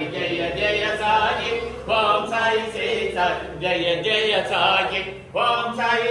జయ జయ సాయి. ఓం సాయి శ్రీ సాయి. జయ జయ సాయి. ఓం సాయి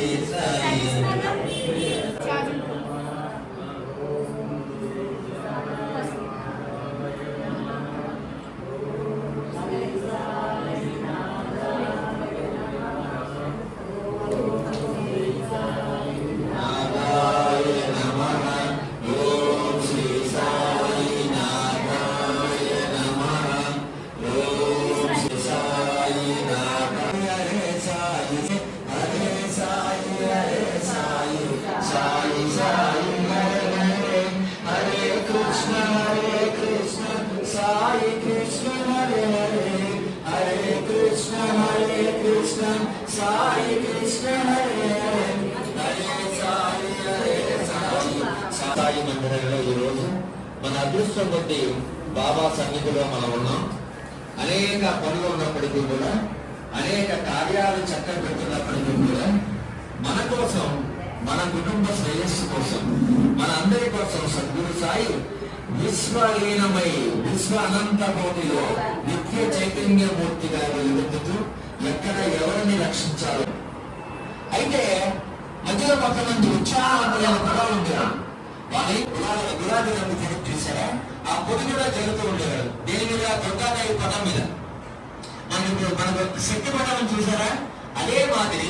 సాయి మందిరంలో ఈరోజు మన అదృష్టం కొద్ది బాబా సన్నిధిలో మనం ఉన్నాం. అనేక పనులు ఉన్నప్పటికీ కూడా అనేక కార్యాలు చక్కర పెడుతున్నప్పటికీ కూడా మన కోసం మన కుటుంబ శ్రేయస్సు కోసం మన అందరి కోసం సద్గురు సాయి విశ్వలీనమై విశ్వ అనంత కోటిలో నిత్య చైతన్యమూర్తిగా వెలుగుతూ ఎక్కడ ఎవరిని రక్షించాలో. అయితే మధ్యలో కొంతమంది ఉత్సాహమైన పదాలు ఉండేవారు వాళ్ళని గులాబీ గులాబీ రంగు పొడుగు చూసారా ఆ పొడి కూడా జరుగుతూ ఉండేవారు దేని మీద? దుర్గాదేవి పదం మీద. మనం ఇప్పుడు మనకు శక్తి పటం చూసారా? అదే మాదిరి.